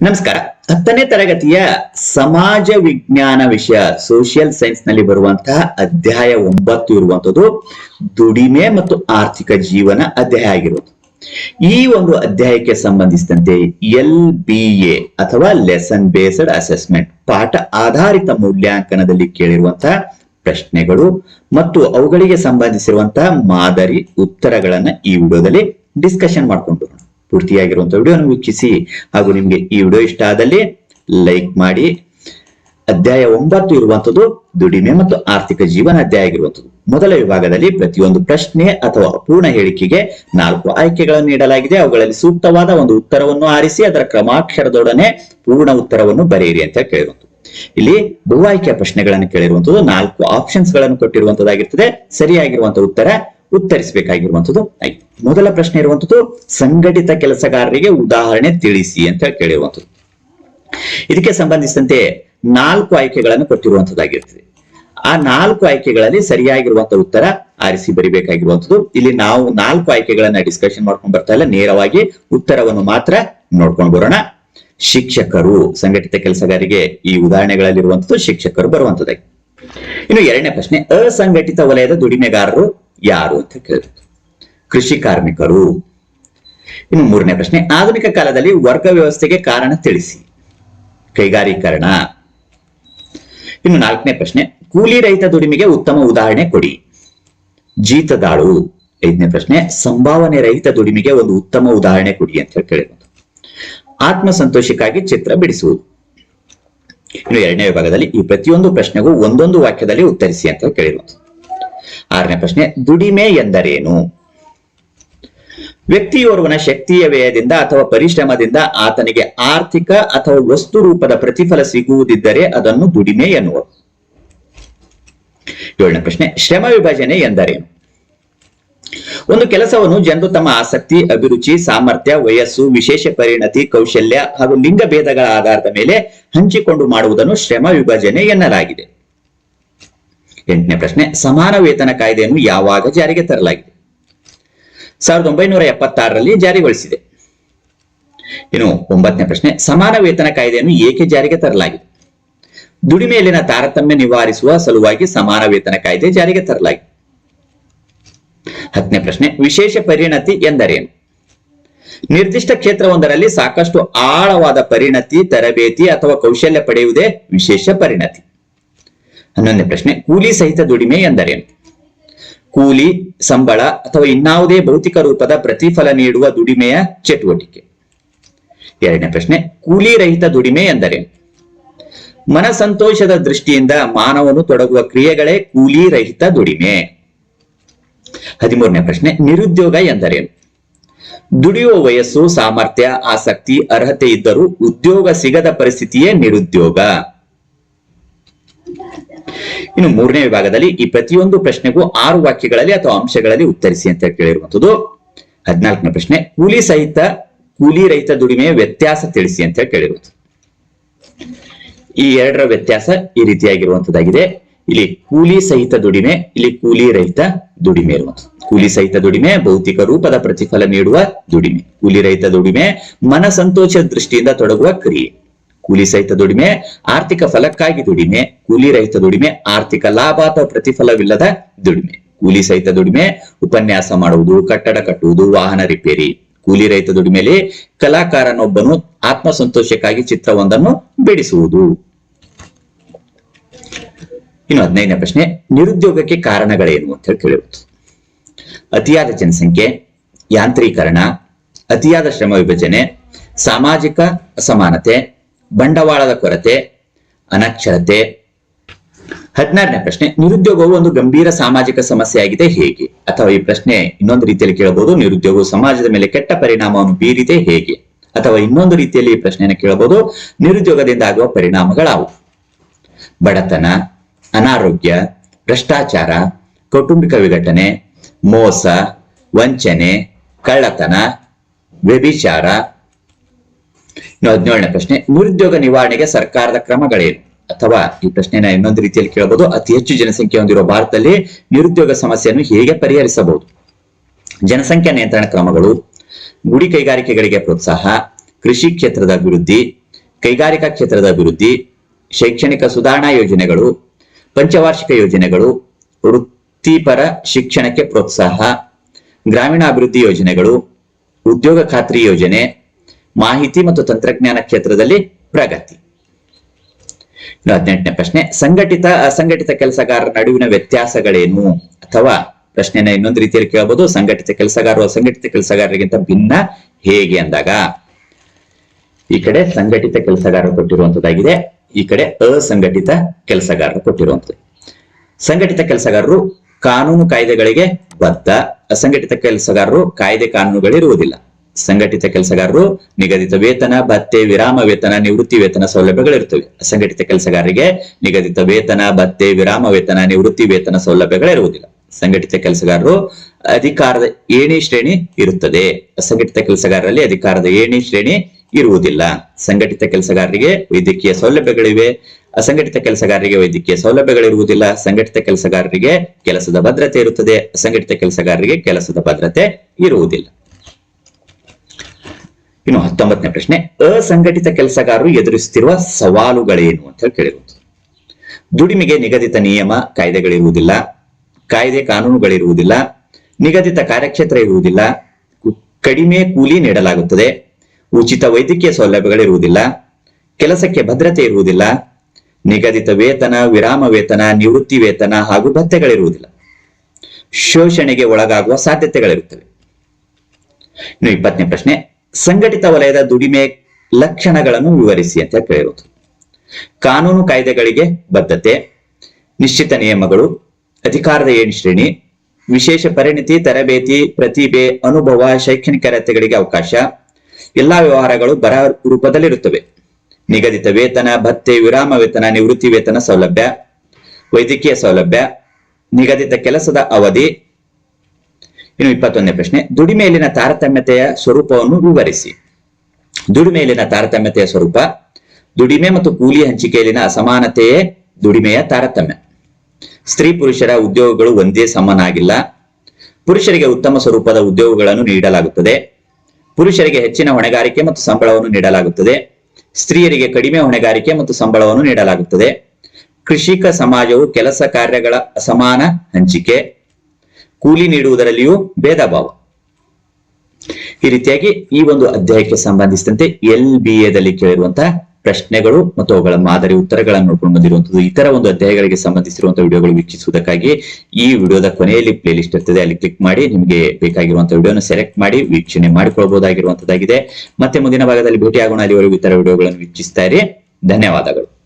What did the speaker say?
ನಮಸ್ಕಾರ. ಹತ್ತನೇ ತರಗತಿಯ ಸಮಾಜ ವಿಜ್ಞಾನ ವಿಷಯ ಸೋಷಿಯಲ್ ಸೈನ್ಸ್ನಲ್ಲಿ ಬರುವಂತಹ ಅಧ್ಯಾಯ ಒಂಬತ್ತು ಇರುವಂತದ್ದು ದುಡಿಮೆ ಮತ್ತು ಆರ್ಥಿಕ ಜೀವನ ಅಧ್ಯಾಯ ಆಗಿರುವುದು. ಈ ಒಂದು ಅಧ್ಯಾಯಕ್ಕೆ ಸಂಬಂಧಿಸಿದಂತೆ ಎಲ್ ಬಿ ಎ ಅಥವಾ ಲೆಸನ್ ಬೇಸ್ಡ್ ಅಸೆಸ್ಮೆಂಟ್ ಪಾಠ ಆಧಾರಿತ ಮೌಲ್ಯಾಂಕನದಲ್ಲಿ ಕೇಳಿರುವಂತಹ ಪ್ರಶ್ನೆಗಳು ಮತ್ತು ಅವುಗಳಿಗೆ ಸಂಬಂಧಿಸಿರುವಂತಹ ಮಾದರಿ ಉತ್ತರಗಳನ್ನ ಈ ವಿಡಿಯೋದಲ್ಲಿ ಡಿಸ್ಕಷನ್ ಮಾಡ್ಕೊಂಡು ಪೂರ್ತಿಯಾಗಿರುವಂತಹ ವಿಡಿಯೋನ ವೀಕ್ಷಿಸಿ ಹಾಗೂ ನಿಮ್ಗೆ ಈ ವಿಡಿಯೋ ಇಷ್ಟ ಆದಲ್ಲಿ ಲೈಕ್ ಮಾಡಿ. ಅಧ್ಯಾಯ ಒಂಬತ್ತು ಇರುವಂತದ್ದು ದುಡಿಮೆ ಮತ್ತು ಆರ್ಥಿಕ ಜೀವನ ಅಧ್ಯಾಯ ಆಗಿರುವಂತದ್ದು ಮೊದಲ ವಿಭಾಗದಲ್ಲಿ ಪ್ರತಿಯೊಂದು ಪ್ರಶ್ನೆ ಅಥವಾ ಅಪೂರ್ಣ ಹೇಳಿಕೆಗೆ ನಾಲ್ಕು ಆಯ್ಕೆಗಳನ್ನು ನೀಡಲಾಗಿದೆ. ಅವುಗಳಲ್ಲಿ ಸೂಕ್ತವಾದ ಒಂದು ಉತ್ತರವನ್ನು ಆರಿಸಿ ಅದರ ಕ್ರಮಾಕ್ಷರದೊಡನೆ ಪೂರ್ಣ ಉತ್ತರವನ್ನು ಬರೆಯಿರಿ ಅಂತ ಕೇಳಿರುವಂತದ್ದು. ಇಲ್ಲಿ ಬಹು ಆಯ್ಕೆಯ ಪ್ರಶ್ನೆಗಳನ್ನು ಕೇಳಿರುವಂತದ್ದು ನಾಲ್ಕು ಆಪ್ಷನ್ಸ್ಗಳನ್ನು ಕೊಟ್ಟಿರುವಂತದ್ದಾಗಿರ್ತದೆ. ಸರಿಯಾಗಿರುವಂತಹ ಉತ್ತರ ಉತ್ತರಿಸಬೇಕಾಗಿರುವಂತದ್ದು ಆಯ್ತು. ಮೊದಲ ಪ್ರಶ್ನೆ ಇರುವಂತದ್ದು ಸಂಘಟಿತ ಕೆಲಸಗಾರರಿಗೆ ಉದಾಹರಣೆ ತಿಳಿಸಿ ಅಂತ ಕೇಳಿರುವಂಥದ್ದು. ಇದಕ್ಕೆ ಸಂಬಂಧಿಸಿದಂತೆ ನಾಲ್ಕು ಆಯ್ಕೆಗಳನ್ನು ಕೊಟ್ಟಿರುವಂತದ್ದಾಗಿರ್ತದೆ ಆ ನಾಲ್ಕು ಆಯ್ಕೆಗಳಲ್ಲಿ ಸರಿಯಾಗಿರುವಂತಹ ಉತ್ತರ ಆರಿಸಿ ಬರಿಬೇಕಾಗಿರುವಂತದ್ದು ಇಲ್ಲಿ ನಾವು ನಾಲ್ಕು ಆಯ್ಕೆಗಳನ್ನ ಡಿಸ್ಕಷನ್ ಮಾಡ್ಕೊಂಡು ಬರ್ತಾ ಇಲ್ಲ. ನೇರವಾಗಿ ಉತ್ತರವನ್ನು ಮಾತ್ರ ನೋಡ್ಕೊಂಡು ಬರೋಣ. ಶಿಕ್ಷಕರು, ಸಂಘಟಿತ ಕೆಲಸಗಾರರಿಗೆ ಈ ಉದಾಹರಣೆಗಳಲ್ಲಿರುವಂತದ್ದು ಶಿಕ್ಷಕರು ಬರುವಂತದ್ದಾಗಿ ಇನ್ನು ಎರಡನೇ ಪ್ರಶ್ನೆ, ಅಸಂಘಟಿತ ವಲಯದ ದುಡಿಮೆಗಾರರು ಯಾರು ಅಂತ ಕೇಳಿದ್ರು ಕೃಷಿ ಕಾರ್ಮಿಕರು. ಇನ್ನು ಮೂರನೇ ಪ್ರಶ್ನೆ, ಆಧುನಿಕ ಕಾಲದಲ್ಲಿ ವರ್ಗ ವ್ಯವಸ್ಥೆಗೆ ಕಾರಣ ತಿಳಿಸಿ. ಕೈಗಾರೀಕರಣ. ಇನ್ನು ನಾಲ್ಕನೇ ಪ್ರಶ್ನೆ, ಕೂಲಿ ರಹಿತ ದುಡಿಮೆಗೆ ಉತ್ತಮ ಉದಾಹರಣೆ ಕೊಡಿ. ಜೀತದಾಳು ಐದನೇ ಪ್ರಶ್ನೆ, ಸಂಭಾವನೆ ರಹಿತ ದುಡಿಮೆಗೆ ಒಂದು ಉತ್ತಮ ಉದಾಹರಣೆ ಕೊಡಿ ಅಂತ ಹೇಳಿ ಆತ್ಮ ಸಂತೋಷಕ್ಕಾಗಿ ಚಿತ್ರ ಬಿಡಿಸುವುದು. ಇನ್ನು ಎರಡನೇ ವಿಭಾಗದಲ್ಲಿ ಈ ಪ್ರತಿಯೊಂದು ಪ್ರಶ್ನೆಗೂ ಒಂದೊಂದು ವಾಕ್ಯದಲ್ಲಿ ಉತ್ತರಿಸಿ ಅಂತ ಕೇಳಿರುವುದು ಆರನೇ ಪ್ರಶ್ನೆ, ದುಡಿಮೆ ಎಂದರೇನು? ವ್ಯಕ್ತಿಯೋರ್ವನ ಶಕ್ತಿಯ ವ್ಯಯದಿಂದ ಅಥವಾ ಪರಿಶ್ರಮದಿಂದ ಆತನಿಗೆ ಆರ್ಥಿಕ ಅಥವಾ ವಸ್ತು ರೂಪದ ಪ್ರತಿಫಲ ಸಿಗುವುದಿದ್ದರೆ ಅದನ್ನು ದುಡಿಮೆ ಎನ್ನುವರು ಏಳನೇ ಪ್ರಶ್ನೆ, ಶ್ರಮ ವಿಭಜನೆ ಎಂದರೇನು? ಒಂದು ಕೆಲಸವನ್ನು ಜನರು ತಮ್ಮ ಆಸಕ್ತಿ, ಅಭಿರುಚಿ, ಸಾಮರ್ಥ್ಯ, ವಯಸ್ಸು, ವಿಶೇಷ ಪರಿಣತಿ, ಕೌಶಲ್ಯ ಹಾಗೂ ಲಿಂಗ ಭೇದಗಳ ಆಧಾರದ ಮೇಲೆ ಹಂಚಿಕೊಂಡು ಮಾಡುವುದನ್ನು ಶ್ರಮ ವಿಭಜನೆ ಎನ್ನಲಾಗಿದೆ. ಎಂಟನೇ ಪ್ರಶ್ನೆ, ಸಮಾನ ವೇತನ ಕಾಯ್ದೆಯನ್ನು ಯಾವಾಗ ಜಾರಿಗೆ ತರಲಾಗಿದೆ? ಸಾವಿರದ ಒಂಬೈನೂರ ಎಪ್ಪತ್ತಾರರಲ್ಲಿ ಜಾರಿಗೊಳಿಸಿದೆ. ಇನ್ನು ಒಂಬತ್ತನೇ ಪ್ರಶ್ನೆ, ಸಮಾನ ವೇತನ ಕಾಯ್ದೆಯನ್ನು ಏಕೆ ಜಾರಿಗೆ ತರಲಾಗಿದೆ? ದುಡಿಮೆಯಲ್ಲಿನ ತಾರತಮ್ಯ ನಿವಾರಿಸುವ ಸಲುವಾಗಿ ಸಮಾನ ವೇತನ ಕಾಯ್ದೆ ಜಾರಿಗೆ ತರಲಾಗಿದೆ. ಹತ್ತನೇ ಪ್ರಶ್ನೆ, ವಿಶೇಷ ಪರಿಣತಿ ಎಂದರೇನು? ನಿರ್ದಿಷ್ಟ ಕ್ಷೇತ್ರವೊಂದರಲ್ಲಿ ಸಾಕಷ್ಟು ಆಳವಾದ ಪರಿಣತಿ, ತರಬೇತಿ ಅಥವಾ ಕೌಶಲ್ಯ ಪಡೆಯುವುದೇ ವಿಶೇಷ ಪರಿಣತಿ. ಹನ್ನೊಂದನೇ ಪ್ರಶ್ನೆ, ಕೂಲಿ ಸಹಿತ ದುಡಿಮೆ ಎಂದರೇನು? ಕೂಲಿ, ಸಂಬಳ ಅಥವಾ ಇನ್ನಾವುದೇ ಭೌತಿಕ ರೂಪದ ಪ್ರತಿಫಲ ನೀಡುವ ದುಡಿಮೆಯ ಚಟುವಟಿಕೆ. ಎರಡನೇ ಪ್ರಶ್ನೆ, ಕೂಲಿ ರಹಿತ ದುಡಿಮೆ ಎಂದರೆ ಮನಸಂತೋಷದ ದೃಷ್ಟಿಯಿಂದ ಮಾನವನು ತೊಡಗುವ ಕ್ರಿಯೆಗಳೇ ಕೂಲಿ ರಹಿತ ದುಡಿಮೆ. ಹದಿಮೂರನೇ ಪ್ರಶ್ನೆ, ನಿರುದ್ಯೋಗ ಎಂದರೇನು? ದುಡಿಯುವ ವಯಸ್ಸು, ಸಾಮರ್ಥ್ಯ, ಆಸಕ್ತಿ, ಅರ್ಹತೆ ಇದ್ದರೂ ಉದ್ಯೋಗ ಸಿಗದ ಪರಿಸ್ಥಿತಿಯೇ ನಿರುದ್ಯೋಗ. ಇನ್ನು ಮೂರನೇ ವಿಭಾಗದಲ್ಲಿ ಈ ಪ್ರತಿಯೊಂದು ಪ್ರಶ್ನೆಗೂ ಆರು ವಾಕ್ಯಗಳಲ್ಲಿ ಅಥವಾ ಅಂಶಗಳಲ್ಲಿ ಉತ್ತರಿಸಿ ಅಂತ ಕೇಳಿರುವಂತದ್ದು ಹದಿನಾಲ್ಕನೇ ಪ್ರಶ್ನೆ, ಕೂಲಿ ಸಹಿತ, ಕೂಲಿ ರಹಿತ ದುಡಿಮೆಯ ವ್ಯತ್ಯಾಸ ತಿಳಿಸಿ ಅಂತ ಕೇಳಿರುವುದು ಈ ಎರಡರ ವ್ಯತ್ಯಾಸ ಈ ರೀತಿಯಾಗಿರುವಂತದ್ದಾಗಿದೆ ಇಲ್ಲಿ ಕೂಲಿ ಸಹಿತ ದುಡಿಮೆ, ಇಲ್ಲಿ ಕೂಲಿ ರಹಿತ ದುಡಿಮೆ ಇರುವಂತದ್ದು ಕೂಲಿ ಸಹಿತ ದುಡಿಮೆ, ಭೌತಿಕ ರೂಪದ ಪ್ರತಿಫಲ ನೀಡುವ ದುಡಿಮೆ. ಕೂಲಿ ರಹಿತ ದುಡಿಮೆ ಮನಸಂತೋಷ ದೃಷ್ಟಿಯಿಂದ ತೊಡಗುವ ಕ್ರಿಯೆ. ಕೂಲಿ ಸಹಿತ ದುಡಿಮೆ, ಆರ್ಥಿಕ ಫಲಕ್ಕಾಗಿ ದುಡಿಮೆ, ಕೂಲಿ ರಹಿತ ದುಡಿಮೆ, ಆರ್ಥಿಕ ಲಾಭ ಅಥವಾ ಪ್ರತಿಫಲವಿಲ್ಲದ ದುಡಿಮೆ. ಕೂಲಿ ಸಹಿತ ದುಡಿಮೆ, ಉಪನ್ಯಾಸ ಮಾಡುವುದು, ಕಟ್ಟಡ ಕಟ್ಟುವುದು, ವಾಹನ ರಿಪೇರಿ. ಕೂಲಿ ರಹಿತ ದುಡಿಮೆಯಲ್ಲಿ ಕಲಾಕಾರನೊಬ್ಬನು ಆತ್ಮ ಸಂತೋಷಕ್ಕಾಗಿ ಚಿತ್ರವೊಂದನ್ನು ಬಿಡಿಸುವುದು. ಇನ್ನು ಹದಿನೈದನೇ ಪ್ರಶ್ನೆ, ನಿರುದ್ಯೋಗಕ್ಕೆ ಕಾರಣಗಳೇನು ಅಂತ ಹೇಳಿ ಕೇಳಿರುವುದು ಅತಿಯಾದ ಜನಸಂಖ್ಯೆ, ಯಾಂತ್ರೀಕರಣ, ಅತಿಯಾದ ಶ್ರಮ ವಿಭಜನೆ, ಸಾಮಾಜಿಕ ಅಸಮಾನತೆ ಬಂಡವಾಳದ ಕೊರತೆ, ಅನಕ್ಷರತೆ. ಹದಿನಾರನೇ ಪ್ರಶ್ನೆ, ನಿರುದ್ಯೋಗವು ಒಂದು ಗಂಭೀರ ಸಾಮಾಜಿಕ ಸಮಸ್ಯೆಯಾಗಿದೆ ಹೇಗೆ? ಅಥವಾ ಈ ಪ್ರಶ್ನೆ ಇನ್ನೊಂದು ರೀತಿಯಲ್ಲಿ ಕೇಳಬಹುದು, ನಿರುದ್ಯೋಗವು ಸಮಾಜದ ಮೇಲೆ ಕೆಟ್ಟ ಪರಿಣಾಮವನ್ನು ಬೀರಿದೆ ಹೇಗೆ? ಅಥವಾ ಇನ್ನೊಂದು ರೀತಿಯಲ್ಲಿ ಈ ಪ್ರಶ್ನೆಯನ್ನು ಕೇಳಬಹುದು, ನಿರುದ್ಯೋಗದಿಂದ ಆಗುವ ಪರಿಣಾಮಗಳಾವು? ಬಡತನ, ಅನಾರೋಗ್ಯ, ಭ್ರಷ್ಟಾಚಾರ, ಕೌಟುಂಬಿಕ ವಿಘಟನೆ, ಮೋಸ, ವಂಚನೆ, ಕಳ್ಳತನ, ವ್ಯಭಿಚಾರ ಇನ್ನು ಹದಿನೇಳನೇ ಪ್ರಶ್ನೆ ನಿರುದ್ಯೋಗ ನಿವಾರಣೆಗೆ ಸರ್ಕಾರದ ಕ್ರಮಗಳೇನು? ಅಥವಾ ಈ ಪ್ರಶ್ನೆನ ಇನ್ನೊಂದು ರೀತಿಯಲ್ಲಿ ಕೇಳಬಹುದು ಅತಿ ಹೆಚ್ಚು ಜನಸಂಖ್ಯೆ ಹೊಂದಿರುವ ಭಾರತದಲ್ಲಿ ನಿರುದ್ಯೋಗ ಸಮಸ್ಯೆಯನ್ನು ಹೇಗೆ ಪರಿಹರಿಸಬಹುದು? ಜನಸಂಖ್ಯಾ ನಿಯಂತ್ರಣ ಕ್ರಮಗಳು, ಗುಡಿ ಕೈಗಾರಿಕೆಗಳಿಗೆ ಪ್ರೋತ್ಸಾಹ, ಕೃಷಿ ಕ್ಷೇತ್ರದ ಅಭಿವೃದ್ಧಿ, ಕೈಗಾರಿಕಾ ಕ್ಷೇತ್ರದ ಅಭಿವೃದ್ಧಿ, ಶೈಕ್ಷಣಿಕ ಸುಧಾರಣಾ ಯೋಜನೆಗಳು, ಪಂಚವಾರ್ಷಿಕ ಯೋಜನೆಗಳು, ವೃತ್ತಿಪರ ಶಿಕ್ಷಣಕ್ಕೆ ಪ್ರೋತ್ಸಾಹ ಗ್ರಾಮೀಣ ಅಭಿವೃದ್ಧಿ ಯೋಜನೆಗಳು, ಉದ್ಯೋಗ ಖಾತ್ರಿ ಯೋಜನೆ ಮಾಹಿತಿ ಮತ್ತು ತಂತ್ರಜ್ಞಾನ ಕ್ಷೇತ್ರದಲ್ಲಿ ಪ್ರಗತಿ. ಹದಿನೆಂಟನೇ ಪ್ರಶ್ನೆ, ಸಂಘಟಿತ, ಅಸಂಘಟಿತ ಕೆಲಸಗಾರರ ನಡುವಿನ ವ್ಯತ್ಯಾಸಗಳೇನು? ಅಥವಾ ಪ್ರಶ್ನೆನ ಇನ್ನೊಂದು ರೀತಿಯಲ್ಲಿ ಕೇಳಬಹುದು, ಸಂಘಟಿತ ಕೆಲಸಗಾರರು ಅಸಂಘಟಿತ ಕೆಲಸಗಾರರಿಗಿಂತ ಭಿನ್ನ ಹೇಗೆ ಅಂದಾಗ, ಈ ಕಡೆ ಸಂಘಟಿತ ಕೆಲಸಗಾರರು ಕೊಟ್ಟಿರುವಂತದ್ದಾಗಿದೆ, ಈ ಕಡೆ ಅಸಂಘಟಿತ ಕೆಲಸಗಾರರು ಕೊಟ್ಟಿರುವಂತದ್ದು. ಸಂಘಟಿತ ಕೆಲಸಗಾರರು ಕಾನೂನು ಕಾಯ್ದೆಗಳಿಗೆ ಬದ್ಧ, ಅಸಂಘಟಿತ ಕೆಲಸಗಾರರು ಕಾಯ್ದೆ ಕಾನೂನುಗಳಿರುವುದಿಲ್ಲ. ಸಂಘಟಿತ ಕೆಲಸಗಾರರು ನಿಗದಿತ ವೇತನ, ಭತ್ತೆ, ವಿರಾಮ ವೇತನ, ನಿವೃತ್ತಿ ವೇತನ ಸೌಲಭ್ಯಗಳಿರ್ತವೆ ಅಸಂಘಟಿತ ಕೆಲಸಗಾರರಿಗೆ ನಿಗದಿತ ವೇತನ, ಭತ್ತೆ, ವಿರಾಮ ವೇತನ, ನಿವೃತ್ತಿ ವೇತನ ಸೌಲಭ್ಯಗಳಿರುವುದಿಲ್ಲ. ಸಂಘಟಿತ ಕೆಲಸಗಾರರು ಅಧಿಕಾರದ ಏಣಿ ಶ್ರೇಣಿ ಇರುತ್ತದೆ. ಅಸಂಘಟಿತ ಕೆಲಸಗಾರರಲ್ಲಿ ಅಧಿಕಾರದ ಏಣಿ ಶ್ರೇಣಿ ಇರುವುದಿಲ್ಲ. ಸಂಘಟಿತ ಕೆಲಸಗಾರರಿಗೆ ವೈದ್ಯಕೀಯ ಸೌಲಭ್ಯಗಳಿವೆ. ಅಸಂಘಟಿತ ಕೆಲಸಗಾರರಿಗೆ ವೈದ್ಯಕೀಯ ಸೌಲಭ್ಯಗಳಿರುವುದಿಲ್ಲ. ಸಂಘಟಿತ ಕೆಲಸಗಾರರಿಗೆ ಕೆಲಸದ ಭದ್ರತೆ ಇರುತ್ತದೆ. ಅಸಂಘಟಿತ ಕೆಲಸಗಾರರಿಗೆ ಕೆಲಸದ ಭದ್ರತೆ ಇರುವುದಿಲ್ಲ. ಇನ್ನು ಹತ್ತೊಂಬತ್ತನೇ ಪ್ರಶ್ನೆ, ಅಸಂಘಟಿತ ಕೆಲಸಗಾರರು ಎದುರಿಸುತ್ತಿರುವ ಸವಾಲುಗಳೇನು ಅಂತ ಹೇಳಿ ಕೇಳಿರುವುದು ದುಡಿಮೆಗೆ ನಿಗದಿತ ನಿಯಮ, ಕಾಯ್ದೆಗಳಿರುವುದಿಲ್ಲ, ಕಾಯ್ದೆ ಕಾನೂನುಗಳಿರುವುದಿಲ್ಲ, ನಿಗದಿತ ಕಾರ್ಯಕ್ಷೇತ್ರ ಇರುವುದಿಲ್ಲ, ಕಡಿಮೆ ಕೂಲಿ ನೀಡಲಾಗುತ್ತದೆ, ಉಚಿತ ವೈದ್ಯಕೀಯ ಸೌಲಭ್ಯಗಳಿರುವುದಿಲ್ಲ, ಕೆಲಸಕ್ಕೆ ಭದ್ರತೆ ಇರುವುದಿಲ್ಲ, ನಿಗದಿತ ವೇತನ, ವಿರಾಮ ವೇತನ, ನಿವೃತ್ತಿ ವೇತನ ಹಾಗೂ ಭತ್ಯೆಗಳಿರುವುದಿಲ್ಲ. ಶೋಷಣೆಗೆ ಒಳಗಾಗುವ ಸಾಧ್ಯತೆಗಳಿರುತ್ತವೆ. ಇನ್ನು ಇಪ್ಪತ್ತನೇ ಪ್ರಶ್ನೆ ಸಂಘಟಿತ ವಲಯದ ದುಡಿಮೆ ಲಕ್ಷಣಗಳನ್ನು ವಿವರಿಸಿ ಅಂತ ಕೇಳಿರೋದು ಕಾನೂನು ಕಾಯ್ದೆಗಳಿಗೆ ಬದ್ಧತೆ, ನಿಶ್ಚಿತ ನಿಯಮಗಳು, ಅಧಿಕಾರದ ಏಣಿ ಶ್ರೇಣಿ, ವಿಶೇಷ ಪರಿಣಿತಿ, ತರಬೇತಿ, ಪ್ರತಿಭೆ, ಅನುಭವ, ಶೈಕ್ಷಣಿಕ ಅರ್ಹತೆಗಳಿಗೆ ಅವಕಾಶ, ಎಲ್ಲಾ ವ್ಯವಹಾರಗಳು ಬರ ರೂಪದಲ್ಲಿರುತ್ತವೆ. ನಿಗದಿತ ವೇತನ, ಭತ್ತೆ, ವಿರಾಮ ವೇತನ, ನಿವೃತ್ತಿ ವೇತನ ಸೌಲಭ್ಯ, ವೈದ್ಯಕೀಯ ಸೌಲಭ್ಯ, ನಿಗದಿತ ಕೆಲಸದ ಅವಧಿ ಇನ್ನು ಇಪ್ಪತ್ತೊಂದನೇ ಪ್ರಶ್ನೆ. ದುಡಿಮೆಯಲ್ಲಿನ ತಾರತಮ್ಯತೆಯ ಸ್ವರೂಪವನ್ನು ವಿವರಿಸಿ. ದುಡಿಮೆಯಲ್ಲಿನ ತಾರತಮ್ಯತೆಯ ಸ್ವರೂಪ. ದುಡಿಮೆ ಮತ್ತು ಕೂಲಿ ಹಂಚಿಕೆಯಲ್ಲಿನ ಅಸಮಾನತೆಯೇ ದುಡಿಮೆಯ ತಾರತಮ್ಯ. ಸ್ತ್ರೀ ಪುರುಷರ ಉದ್ಯೋಗಗಳು ಒಂದೇ ಸಮನಾಗಿಲ್ಲ. ಪುರುಷರಿಗೆ ಉತ್ತಮ ಸ್ವರೂಪದ ಉದ್ಯೋಗಗಳನ್ನು ನೀಡಲಾಗುತ್ತದೆ. ಪುರುಷರಿಗೆ ಹೆಚ್ಚಿನ ಹೊಣೆಗಾರಿಕೆ ಮತ್ತು ಸಂಬಳವನ್ನು ನೀಡಲಾಗುತ್ತದೆ. ಸ್ತ್ರೀಯರಿಗೆ ಕಡಿಮೆ ಹೊಣೆಗಾರಿಕೆ ಮತ್ತು ಸಂಬಳವನ್ನು ನೀಡಲಾಗುತ್ತದೆ. ಕೃಷಿಕ ಸಮಾಜವು ಕೆಲಸ ಕಾರ್ಯಗಳ ಅಸಮಾನ ಹಂಚಿಕೆ. ಕೂಲಿ ನೀಡುವುದರಲ್ಲಿಯೂ ಭೇದ ಭಾವ ಈ ರೀತಿಯಾಗಿ ಈ ಒಂದು ಅಧ್ಯಾಯಕ್ಕೆ ಸಂಬಂಧಿಸಿದಂತೆ ಎಲ್ ಬಿ ಎದಲ್ಲಿ ಕೇಳಿರುವಂತಹ ಪ್ರಶ್ನೆಗಳು ಮತ್ತು ಅವುಗಳ ಮಾದರಿ ಉತ್ತರಗಳನ್ನು ನೋಡ್ಕೊಂಡು ಬಂದಿರುವಂತದ್ದು ಇತರ ಒಂದು ಅಧ್ಯಾಯಗಳಿಗೆ ಸಂಬಂಧಿಸಿರುವಂತಹ ವಿಡಿಯೋಗಳು ವೀಕ್ಷಿಸುವುದಕ್ಕಾಗಿ ಈ ವಿಡಿಯೋದ ಕೊನೆಯಲ್ಲಿ ಪ್ಲೇ ಲಿಸ್ಟ್ ಇರ್ತದೆ, ಅಲ್ಲಿ ಕ್ಲಿಕ್ ಮಾಡಿ ನಿಮಗೆ ಬೇಕಾಗಿರುವಂತಹ ವಿಡಿಯೋನ ಸೆಲೆಕ್ಟ್ ಮಾಡಿ ವೀಕ್ಷಣೆ ಮಾಡಿಕೊಳ್ಬಹುದಾಗಿರುವಂತದ್ದಾಗಿದೆ ಮತ್ತೆ ಮುಂದಿನ ಭಾಗದಲ್ಲಿ ಭೇಟಿಯಾಗೋಣ, ಅಲ್ಲಿವರೆಗೂ ಇತರ ವಿಡಿಯೋಗಳನ್ನು ವೀಕ್ಷಿಸ್ತಾ ಇರಿ. ಧನ್ಯವಾದಗಳು.